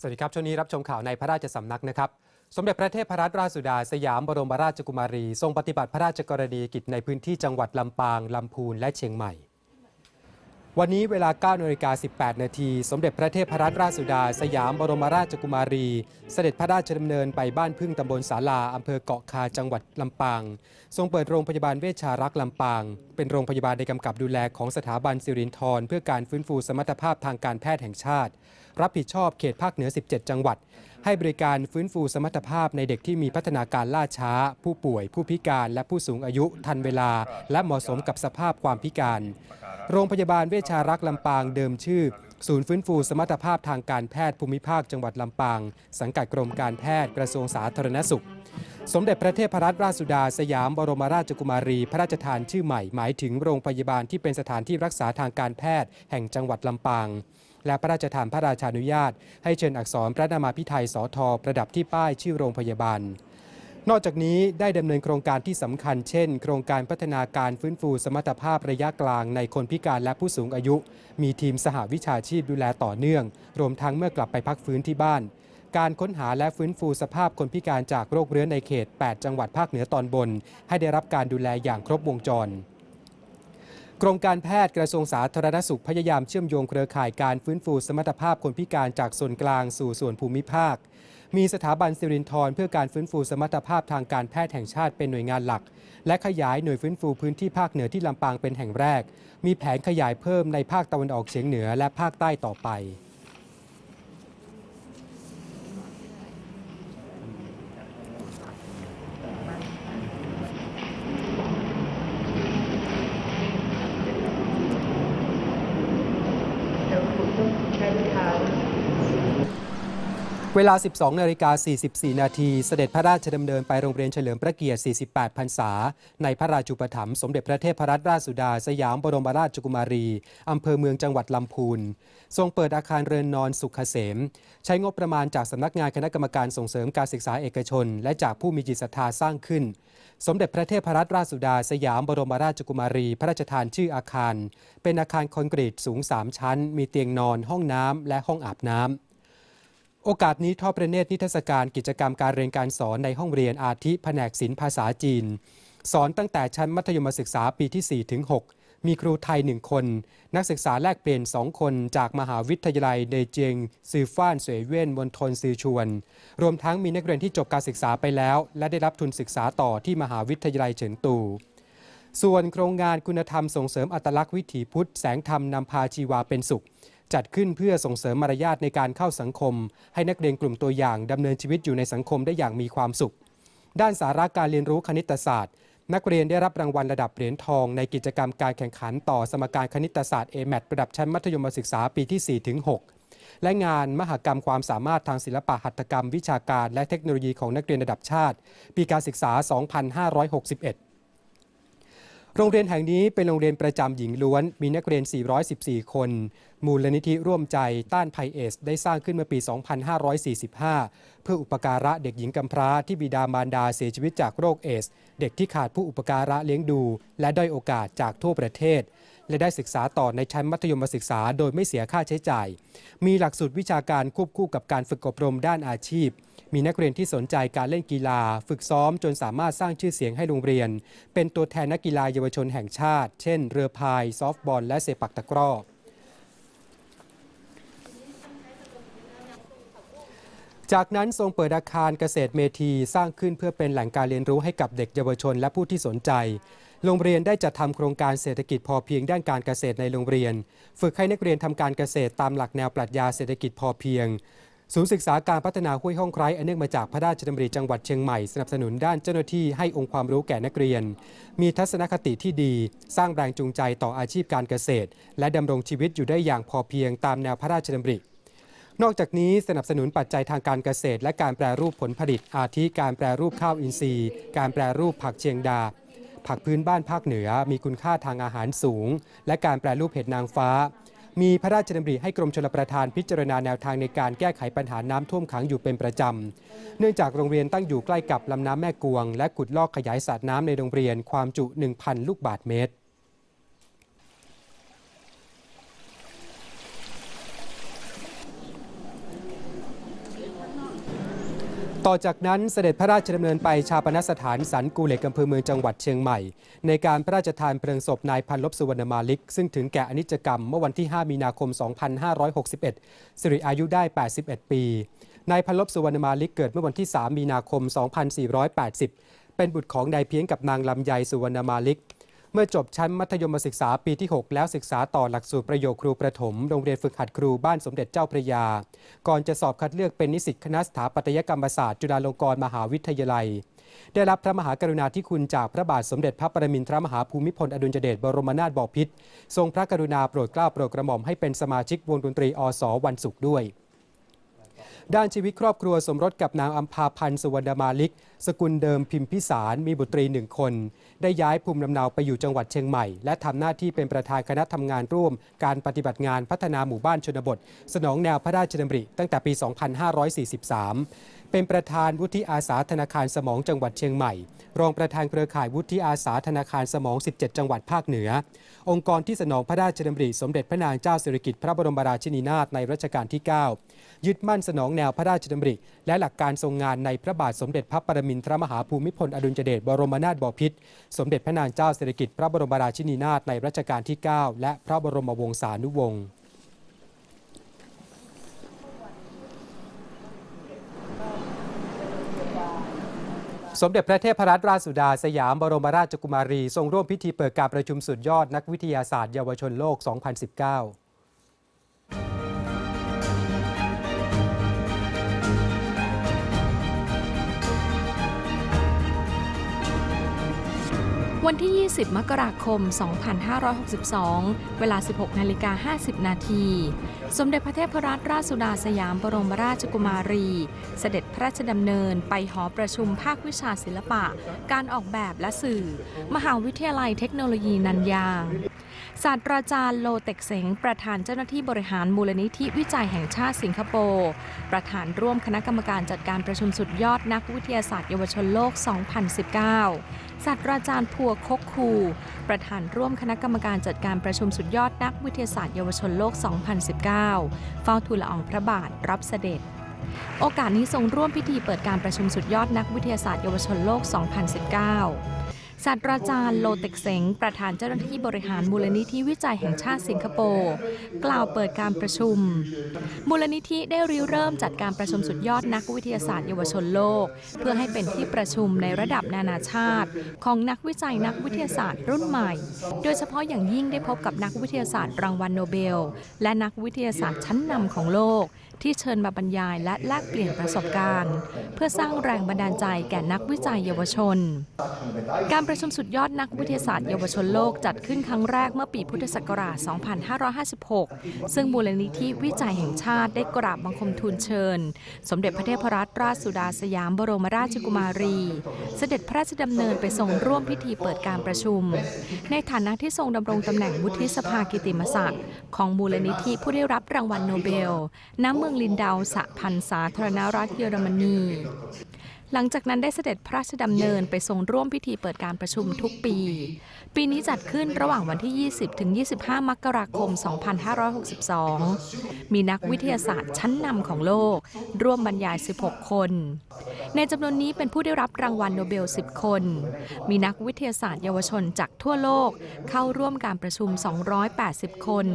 สวัสดีครับ ช่วงนี้รับชมข่าวในพระราชสำนักนะครับ สมเด็จพระเทพรัตนราชสุดาสยามบรมราชกุมารี ทรงปฏิบัติพระราชกรณียกิจในพื้นที่จังหวัดลำปาง ลำพูนและเชียงใหม่ วันนี้เวลา9นาฬิกา18 นาที สมเด็จพระเทพรัตนราชสุดา สยามบรมราชกุมารี เสด็จพระราชดำเนินไปบ้านพึ่งตำบลสาลาอำเภอเกาะคาจังหวัดลำปาง ทรงเปิดโรงพยาบาลเวชชารักษ์ลำปาง เป็นโรงพยาบาลในกำกับดูแลของสถาบันสิรินทรเพื่อการฟื้นฟูสมรรถภาพทางการแพทย์แห่งชาติ รับผิดชอบเขตภาคเหนือ 17 จังหวัด ให้บริการฟื้นฟูสมรรถภาพในเด็กที่มีพัฒนาการล่าช้า ผู้ป่วย ผู้พิการและผู้สูงอายุทันเวลา และเหมาะสมกับสภาพความพิการ โรงพยาบาลเวชารักษ์ลำปางเดิมชื่อ ศูนย์ฟื้นฟูสมรรถภาพทางการแพทย์ภูมิภาคจังหวัดลำปาง สังกัดกรมการแพทย์กระทรวงสาธารณสุข สมเด็จพระเทพรัตนราชสุดาสยามบรมราชกุมารี พระราชทานชื่อใหม่หมายถึงโรงพยาบาลที่เป็นสถานที่รักษาทางการแพทย์แห่งจังหวัดลำปาง และพระราชทานพระราชานุญาต ให้เชิญอักษรพระนามาพิไทยสอทอประดับที่ป้ายชื่อโรงพยาบาล นอกจากนี้ได้ดำเนินโครงการที่สำคัญเช่น โครงการพัฒนาการฟื้นฟูสมรรถภาพระยะกลางในคนพิการและผู้สูงอายุ มีทีมสหวิชาชีพดูแลต่อเนื่อง รวมทั้งเมื่อกลับไปพักฟื้นที่บ้าน การค้นหาและฟื้นฟูสภาพคนพิการจากโรคเรื้อนในเขต 8 จังหวัดภาคเหนือตอนบน ให้ได้รับการดูแลอย่างครบวงจร กรมการแพทย์กระทรวงสาธารณสุขพยายามเชื่อมโยงเครือข่ายการฟื้นฟูสมรรถภาพคนพิการจากส่วนกลางสู่ส่วนภูมิภาค มีสถาบันสิรินทรเพื่อการฟื้นฟูสมรรถภาพทางการแพทย์แห่งชาติเป็นหน่วยงานหลัก และขยายหน่วยฟื้นฟูพื้นที่ภาคเหนือที่ลำปางเป็นแห่งแรก มีแผนขยายเพิ่มในภาคตะวันออกเฉียงเหนือและภาคใต้ต่อไป เดี๋ยวคุณต้องใช้เท้า เวลา 12 นาฬิกา 44 นาที เสด็จพระราชดำเนินไปโรงเรียนเฉลิมพระเกียรติ 48 พรรษา ในพระราชูปถัมภ์สมเด็จพระเทพรัตนราชสุดา สยามบรมราชกุมารี อำเภอเมืองจังหวัดลำพูน ทรงเปิดอาคารเรือนนอนสุขเกษม ใช้งบประมาณจากสำนักงานคณะกรรมการส่งเสริมการศึกษาเอกชน และจากผู้มีจิตศรัทธาสร้างขึ้น สมเด็จพระเทพรัตนราชสุดา สยามบรมราชกุมารี พระราชทานชื่ออาคาร เป็นอาคารคอนกรีตสูง 3 ชั้น มีเตียงนอน ห้องน้ำและห้องอาบน้ำ โอกาสนี้ทอดพระเนตรนิทรรศการกิจกรรมการเรียนการสอนในห้องเรียนอาทิแผนกศิลป์ภาษาจีน สอนตั้งแต่ชั้นมัธยมศึกษาปีที่ 4 ถึง 6 มีครูไทย 1 คน นักศึกษาแลกเปลี่ยน 2 คนจากมหาวิทยาลัยเดเจียงซือฟ้านสวยเว่นมณฑลซือชวน รวมทั้งมีนักเรียนที่จบการศึกษาไปแล้ว และได้รับทุนศึกษาต่อที่มหาวิทยาลัยเฉินตูส่วนโครงงานคุณธรรมส่งเสริมอัตลักษณ์วิถีพุทธแสงธรรมนำพาชีวาเป็นสุข จัดขึ้นเพื่อส่งเสริมมารยาทในการเข้าสังคม ให้นักเรียนกลุ่มตัวอย่างดำเนินชีวิตอยู่ในสังคมได้อย่างมีความสุข ด้านสาระการเรียนรู้คณิตศาสตร์ นักเรียนได้รับรางวัลระดับเหรียญทอง ในกิจกรรมการแข่งขันต่อสมการคณิตศาสตร์ A-MAT ระดับชั้นมัธยมศึกษาปีที่4ถึง6และงานมหกรรมความสามารถทางศิลปะหัตถกรรม วิชาการ และเทคโนโลยีของนักเรียนระดับชาติ ปีการศึกษา 2561 โรงเรียนแห่งนี้เป็นโรงเรียนประจำหญิงล้วน มีนักเรียน 414 คน มูลนิธิร่วมใจต้านภัยเอส ได้สร้างขึ้นเมื่อปี 2545 เพื่ออุปการะเด็กหญิงกำพร้าที่บิดามารดาเสียชีวิตจากโรคเอส เด็กที่ขาดผู้อุปการะเลี้ยงดู และด้อยโอกาสจากทั่วประเทศ และได้ศึกษาต่อในชั้นมัธยมศึกษาโดยไม่เสียค่าใช้จ่าย มีหลักสูตรวิชาการควบคู่กับการฝึกอบรมด้านอาชีพ มีนักเรียนที่สนใจการเล่นกีฬา ฝึกซ้อมจนสามารถสร้างชื่อเสียงให้โรงเรียน เป็นตัวแทนนักกีฬาเยาวชนแห่งชาติ เช่น เรือพาย ซอฟต์บอล และเซปักตะกร้อจากนั้นทรงเปิดอาคารเกษตรเมธีสร้างขึ้นเพื่อเป็นแหล่งการเรียนรู้ให้กับเด็กเยาวชนและผู้ที่สนใจ โรงเรียนได้จัดทำโครงการเศรษฐกิจพอเพียงด้านการเกษตรในโรงเรียน ฝึกให้นักเรียนทำการเกษตรตามหลักแนวปรัชญาเศรษฐกิจพอเพียง ศูนย์ศึกษาการพัฒนาห้วยห้องไคร้อันเนื่องมาจากพระราชดำริจังหวัดเชียงใหม่สนับสนุนด้านเจ้าหน้าที่ให้องค์ความรู้แก่นักเรียน มีทัศนคติที่ดี สร้างแรงจูงใจต่ออาชีพการเกษตร และดำรงชีวิตอยู่ได้อย่างพอเพียงตามแนวพระราชดำรินอกจากนี้สนับสนุนปัจจัยทางการเกษตร และการแปรรูปผลผลิต อาทิการแปรรูปข้าวอินทรีย์ การแปรรูปผักเชียงดา ผักพื้นบ้านภาคเหนือ มีคุณค่าทางอาหารสูง และการแปรรูปเห็ดนางฟ้า มีพระราชดำริให้กรมชลประทานพิจารณาแนวทางในการแก้ไขปัญหาน้ำท่วมขังอยู่เป็นประจำ เนื่องจากโรงเรียนตั้งอยู่ใกล้กับลำน้ำแม่กวง และขุดลอกขยายสระน้ำในโรงเรียนความจุ 1,000 ลูกบาศก์เมตร ต่อจากนั้นเสด็จพระราชดำเนินไปชาปนสถานสันกูเหล็กอำเภอเมืองจังหวัดเชียงใหม่ ในการพระราชทานเพลิงศพนายพันลบสุวรรณมาลิก ซึ่งถึงแก่อนิจกรรมเมื่อวันที่ 5 มีนาคม 2561 สิริอายุได้ 81 ปีนายพันลบสุวรรณมาลิกเกิดเมื่อวันที่ 3 มีนาคม 2480 เป็นบุตรของนายเพียงกับนางลำไยสุวรรณมาลิก เมื่อจบชั้นมัธยมศึกษาปีที่ 6 แล้วศึกษาต่อหลักสูตรประโยคครูประถม โรงเรียนฝึกหัดครูบ้านสมเด็จเจ้าพระยา ก่อนจะสอบคัดเลือกเป็นนิสิตคณะสถาปัตยกรรมศาสตร์จุฬาลงกรณ์มหาวิทยาลัย ได้รับพระมหากรุณาธิคุณจากพระบาทสมเด็จพระปรมินทรมหาภูมิพลอดุลยเดชบรมนาถบพิตรทรงพระกรุณาโปรดเกล้าโปรดกระหม่อมให้เป็นสมาชิกวงดนตรีอสวันศุกร์ด้วย ด้านชีวิตครอบครัวสมรสกับนางอัมพาพันธ์สุวรรณมาลิก สกุลเดิมพิมพิสารมีบุตรีหนึ่งคน ได้ย้ายภูมิลำเนาไปอยู่จังหวัดเชียงใหม่ และทำหน้าที่เป็นประธานคณะทำงานร่วม การปฏิบัติงานพัฒนาหมู่บ้านชนบท สนองแนวพระราชดำริตั้งแต่ปี 2543 เป็นประธานวุฒิอาสาธนาคารสมองจังหวัดเชียงใหม่ รองประธานเครือข่ายวุฒิอาสาธนาคารสมอง 17 จังหวัดภาคเหนือ องค์กรที่สนองพระราชดำริสมเด็จพระนางเจ้าสิริกิติ์พระบรมราชินีนาถในรัชกาลที่ 9 ยึดมั่นสนองแนวพระราชดำริ และหลักการทรงงานในพระบาทสมเด็จพระปรมินทรมหาภูมิพลอดุลยเดชบรมนาถบพิตรสมเด็จพระนางเจ้าสิริกิติ์พระบรมราชินีนาถในรัชกาลที่ 9 และพระบรมวงศานุวงศ์ สมเด็จพระเทพรัตนราชสุดาสยามบรมราชกุมารี ทรงร่วมพิธีเปิดการประชุมสุดยอดนักวิทยาศาสตร์เยาวชนโลก 2019 วันที่ 20 มกราคม 2562 เวลา 16 นาฬิกา 50 นาที สมเด็จพระเทพรัตนราชสุดาสยามบรมราชกุมารี เสด็จพระราชดำเนินไปหอประชุมภาควิชาศิลปะ การออกแบบและสื่อ มหาวิทยาลัยเทคโนโลยีนันยาง ศาสตราจารย์โลเต็กเสงประธานเจ้าหน้าที่บริหารมูลนิธิวิจัยแห่งชาติสิงคโปร์ประธานร่วมคณะกรรมการจัดการประชุมสุดยอดนักวิทยาศาสตร์เยาวชนโลก 2019 ศาสตราจารย์พัวคกคู ประธานร่วมคณะกรรมการจัดการประชุมสุดยอดนักวิทยาศาสตร์เยาวชนโลก 2019 เฝ้าทูลละอองพระบาทรับเสด็จโอกาสนี้ทรงร่วมพิธีเปิดการประชุมสุดยอดนักวิทยาศาสตร์เยาวชนโลก 2019 ศาสตราจารย์โลเต็กเสงประธานเจ้าหน้าที่บริหารมูลนิธิวิจัยแห่งชาติสิงคโปร์กล่าวเปิดการประชุม มูลนิธิได้ริเริ่มจัดการประชุมสุดยอดนักวิทยาศาสตร์เยาวชนโลก เพื่อให้เป็นที่ประชุมในระดับนานาชาติ ของนักวิจัยนักวิทยาศาสตร์รุ่นใหม่ โดยเฉพาะอย่างยิ่งได้พบกับนักวิทยาศาสตร์รางวัลโนเบล และนักวิทยาศาสตร์ชั้นนำของโลก ที่เชิญมาบรรยายและแลกเปลี่ยนประสบการณ์ เพื่อสร้างแรงบันดาลใจแก่นักวิจัยเยาวชน การประชุมสุดยอดนักวิทยาศาสตร์เยาวชนโลกจัดขึ้นครั้งแรกเมื่อปีพุทธศักราช 2556 ซึ่งมูลนิธิวิจัยแห่งชาติได้กราบบังคมทูลเชิญ สมเด็จพระเทพรัตนราชสุดาสยามบรมราชกุมารี เสด็จพระราชดำเนินไปทรงร่วมพิธีเปิดการประชุม ในฐานะที่ทรงดำรงตำแหน่งวุฒิสภากิติมศักดิ์ของมูลนิธิผู้ได้รับรางวัลโนเบลณเมืองืองลินดาวสะพันธ์สาธารณรัฐเยอรมนี หลังจากนั้นได้เสด็จพระราชดำเนินไปทรงร่วมพิธีเปิดการประชุมทุกปี ปีนี้จัดขึ้นระหว่างวันที่ 20 ถึง 25 มกราคม 2562 มีนักวิทยาศาสตร์ชั้นนำของโลก ร่วมบรรยาย 16 คน ในจำนวนนี้เป็นผู้ได้รับรางวัลโนเบล 10 คน มีนักวิทยาศาสตร์เยาวชนจากทั่วโลกเข้าร่วมการประชุม 280 คน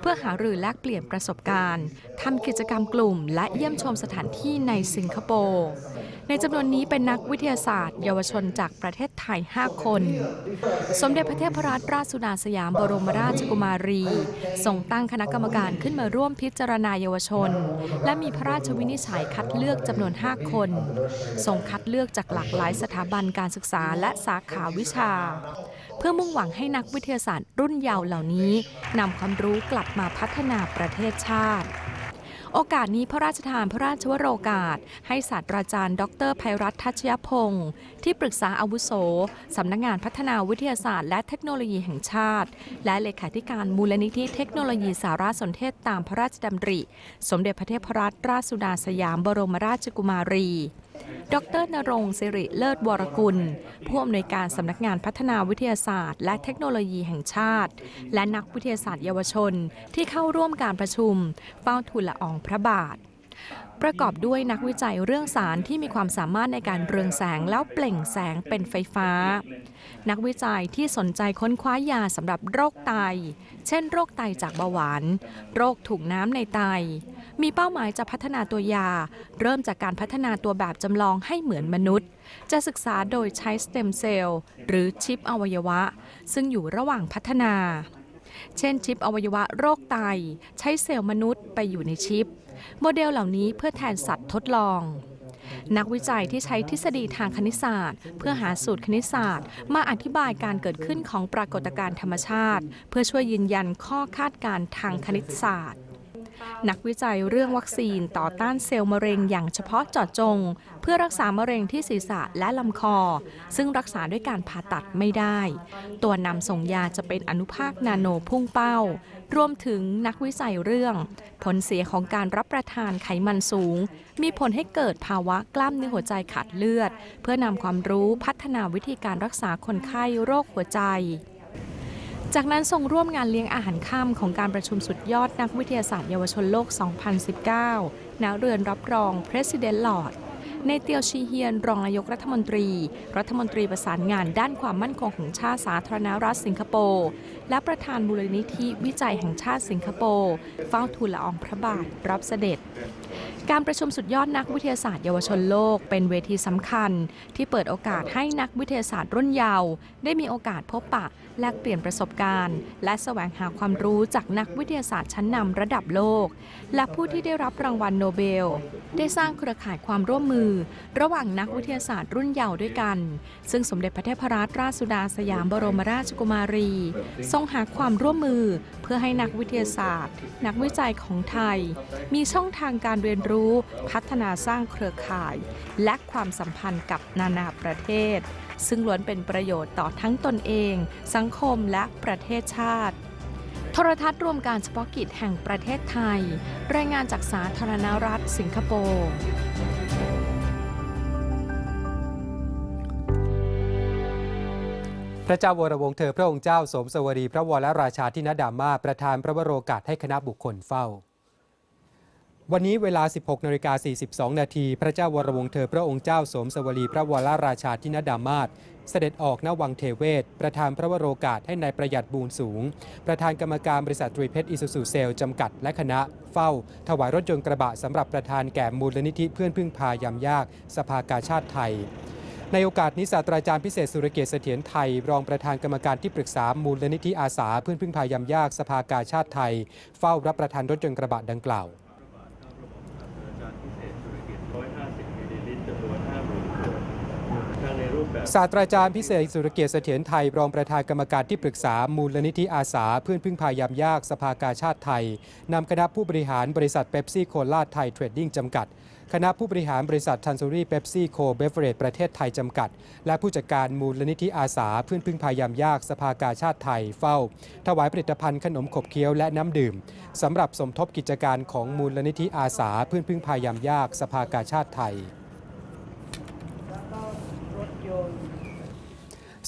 เพื่อหารือแลกเปลี่ยนประสบการณ์ทำกิจกรรมกลุ่ม และเยี่ยมชมสถานที่ในสิงคโปร์ ในจำนวนนี้เป็นนักวิทยาศาสตร์ เยาวชนจากประเทศไทย 5 คน สมเด็จพระเทพรัตนราชสุดาสยามบรมราชกุมารีทรงตั้งคณะกรรมการขึ้นมาร่วมพิจารณาเยาวชน และมีพระราชวินิจฉัยคัดเลือกจำนวน 5 คนทรงคัดเลือกจากหลากหลายสถาบันการศึกษาและสาขาวิชา เพื่อมุ่งหวังให้นักวิทยาศาสตร์รุ่นเยาว์เหล่านี้นำความรู้กลับมาพัฒนาประเทศชาติ โอกาสนี้พระราชทานพระราชวโรกาส ให้ศาสตราจารย์ ดรภัยรัตน์ทัชยพงศ์ที่ปรึกษาอาวุโสสำนักงานพัฒนาวิทยาศาสตร์ และเทคโนโลยีแห่งชาติ และเลขาธิการมูลนิธิเทคโนโลยีสารสนเทศตามพระราชดำริ สมเด็จพระเทพรัตนราชสุดาสยามบรมราชกุมารี ดรนรงค์สิริเลิศวรกุล ผู้อำนวยการสำนักงานพัฒนาวิทยาศาสตร์ และเทคโนโลยีแห่งชาติ และนักวิทยาศาสตร์เยาวชน ที่เข้าร่วมการประชุมเฝ้าทูลละอองพระบาท ประกอบด้วยนักวิจัยเรื่องสารที่มีความสามารถในการเรืองแสงแล้วเปล่งแสงเป็นไฟฟ้า นักวิจัยที่สนใจค้นคว้ายาสำหรับโรคไต เช่น โรคไตจากเบาหวาน โรคถุงน้ำในไต มีเป้าหมายจะพัฒนาตัวยา เริ่มจากการพัฒนาตัวแบบจำลองให้เหมือนมนุษย์ จะศึกษาโดยใช้สเต็มเซลล์หรือชิปอวัยวะ ซึ่งอยู่ระหว่างพัฒนา เช่นชิปอวัยวะโรคไต ใช้เซลล์มนุษย์ไปอยู่ในชิป โมเดลเหล่านี้เพื่อแทนสัตว์ทดลองนักวิจัยที่ใช้ทฤษฎีทางคณิตศาสตร์ เพื่อหาสูตรคณิตศาสตร์ มาอธิบายการเกิดขึ้นของปรากฏการณ์ธรรมชาติ เพื่อช่วยยืนยันข้อคาดการณ์ทางคณิตศาสตร์ นักวิจัยเรื่องวัคซีนต่อต้านเซลล์มะเร็งอย่างเฉพาะเจาะจง เพื่อรักษามะเร็งที่ศีรษะและลำคอ ซึ่งรักษาด้วยการผ่าตัดไม่ได้ ตัวนำส่งยาจะเป็นอนุภาคนาโนพุ่งเป้า รวมถึงนักวิจัยเรื่อง ผลเสียของการรับประทานไขมันสูง มีผลให้เกิดภาวะกล้ามเนื้อหัวใจขาดเลือด เพื่อนำความรู้พัฒนาวิธีการรักษาคนไข้โรคหัวใจ จากนั้นทรงร่วมงานเลี้ยงอาหารค่ำของการประชุมสุดยอดนักวิทยาศาสตร์เยาวชนโลก 2019 ณ เรือนรับรอง President Lord ในเตียวชีเฮียน รองนายกรัฐมนตรี รัฐมนตรีประสานงานด้านความมั่นคงของชาติสาธารณรัฐสิงคโปร์และประธานมูลนิธิวิจัยแห่งชาติสิงคโปร์เฝ้าทูลละอองพระบาทรับเสด็จ การประชุมสุดยอดนักวิทยาศาสตร์เยาวชนโลก เป็นเวทีสำคัญ ที่เปิดโอกาสให้นักวิทยาศาสตร์รุ่นเยาว์ได้มีโอกาสพบปะแลกเปลี่ยนประสบการณ์ และแสวงหาความรู้จากนักวิทยาศาสตร์ชั้นนำระดับโลก และผู้ที่ได้รับรางวัลโนเบล ได้สร้างเครือข่ายความร่วมมือ ระหว่างนักวิทยาศาสตร์รุ่นเยาว์ด้วยกัน ซึ่งสมเด็จพระเทพรัตนราชสุดาสยามบรมราชกุมารี ทรงหาความร่วมมือ เพื่อให้นักวิทยาศาสตร์ นักวิจัยของไทย มีช่องทางการเรียนรู้ พัฒนาสร้างเครือข่าย และความสัมพันธ์กับนานาประเทศ ซึ่งล้วนเป็นประโยชน์ต่อทั้งตนเอง สังคมและประเทศชาติ โทรทัศน์รวมการเฉพาะกิจแห่งประเทศไทย รายงานจากสาธารณรัฐสิงคโปร์พระเจ้าวรวงศ์เธอพระองค์เจ้าสมสวรี พระวรราชาธินดามาประธานพระวโรกาสให้คณะบุคคลเฝ้า วันนี้เวลา 16นาฬิกา42 นาที พระเจ้าวรวงศ์เธอพระองค์เจ้าสมสวรีพระวรราชาธินดามาศเสด็จออกณวังเทเวศ ประธานพระวโรกาสให้ในายประหยัดบูนสูง ประธานกรรมการบริษัทตรีเพชรอิสุสุเซลจำกัดและคณะ เฝ้า ถวายรถยนต์กระบะสำหรับประธานแก่มูลนิธิเพื่อนพึ่งพายามยาก สภากาชาติไทยในโอกาสนี้ศาสตราจารย์พิเศษสุรเกียรติเสถียรไทย รองประธานกรรมการที่ปรึกษามูลนิธิอาสาเพื่อนพึ่งพายามยากสภากาชาติไทย เฝ้ารับประทานรถยนต์กระบะดังกล่าว ศาสตราจารย์พิเศษสุรเกียรติเสถียรไทย รองประธานกรรมการที่ปรึกษามูลนิธิอาสา เพื่อนพึ่งพายามยากสภากาชาติไทยนำคณะผู้บริหารบริษัทเบปซี่โคลาไทยเทรดดิ้งจำกัด คณะผู้บริหารบริษัททันซูรี่เบปซี่โคเบเวอเรจประเทศไทยจำกัด และผู้จัดการมูลนิธิอาสา เพื่อนพึ่งพายามยากสภากาชาติไทยเฝ้า ถวายผลิตภัณฑ์ขนมขบเคี้ยวและน้ำดื่มสำหรับสมทบกิจการของมูลนิธิอาสา เพื่อนพึ่งพายามยากสภากาชาติไทย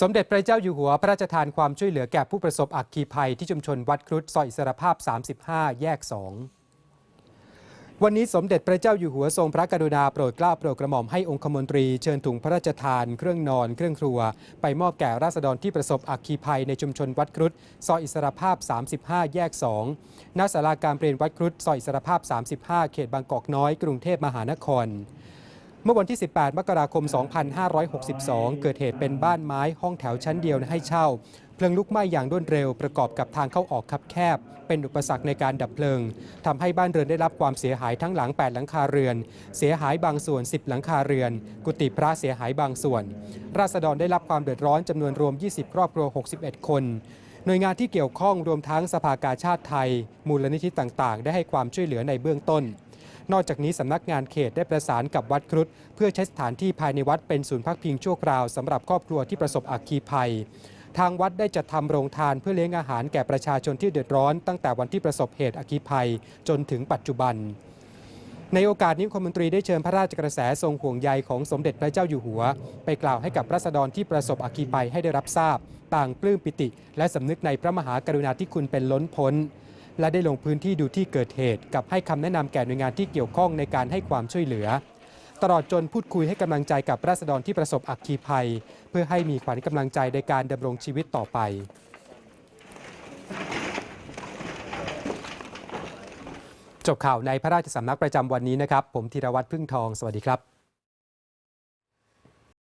สมเด็จพระเจ้าอยู่หัวพระราชทานความช่วยเหลือแก่ผู้ประสบอัคคีภัยที่ชุมชนวัดครุฑซอยอิสรภาพ 35 แยก 2 วันนี้สมเด็จพระเจ้าอยู่หัวทรงพระกรุณาโปรดเกล้าโปรดกระหม่อมให้องคมนตรีเชิญถุงพระราชทาน เครื่องนอน เครื่องครัว ไปมอบแก่ราษฎรที่ประสบอัคคีภัยในชุมชนวัดครุฑซอยอิสรภาพ 35 แยก 2ณศาลาการเปลี่ยนวัดครุฑซอยอิสรภาพ 35 เขตบางกอกน้อย กรุงเทพมหานคร เมื่อวันที่ 18 มกราคม 2562 เกิดเหตุเป็นบ้านไม้ห้องแถวชั้นเดียวให้เช่า เพลิงลุกไหม้อย่างรวดเร็วประกอบกับทางเข้าออกคับแคบ เป็นอุปสรรคในการดับเพลิงทำให้บ้านเรือนได้รับความเสียหายทั้งหลัง 8 หลังคาเรือน เสียหายบางส่วน 10 หลังคาเรือน กุฏิพระเสียหายบางส่วน ราษฎรได้รับความเดือดร้อนจำนวนรวม 20 ครอบครัว 61 คนหน่วยงานที่เกี่ยวข้องรวมทั้งสภากาชาติไทย มูลนิธิต่างๆ ได้ให้ความช่วยเหลือในเบื้องต้น นอกจากนี้สำนักงานเขตได้ประสานกับวัดครุฑเพื่อใช้สถานที่ภายในวัดเป็นศูนย์พักพิงชั่วคราวสำหรับครอบครัวที่ประสบอัคคีภัย ทางวัดได้จัดทำโรงทานเพื่อเลี้ยงอาหารแก่ประชาชนที่เดือดร้อน ตั้งแต่วันที่ประสบเหตุอัคคีภัย จนถึงปัจจุบันในโอกาสนี้คมนตรีได้เชิญพระราชกระแสทรงห่วงใยของสมเด็จพระเจ้าอยู่หัว ไปกล่าวให้กับรัษฎรที่ประสบอัคคีภัยให้ได้รับทราบ ต่างปลื้มปิติ และสำนึกในพระมหากรุณาธิคุณเป็นล้นพ้น และได้ลงพื้นที่ดูที่เกิดเหตุ กับให้คำแนะนำแก่หน่วยงานที่เกี่ยวข้องในการให้ความช่วยเหลือ ตลอดจนพูดคุยให้กำลังใจกับราษฎรที่ประสบอัคคีภัย เพื่อให้มีขวัญกำลังใจในการดำรงชีวิตต่อไปจบข่าวในพระราชสำนักประจำวันนี้นะครับ ผมธีรวัตรพึ่งทอง สวัสดีครับ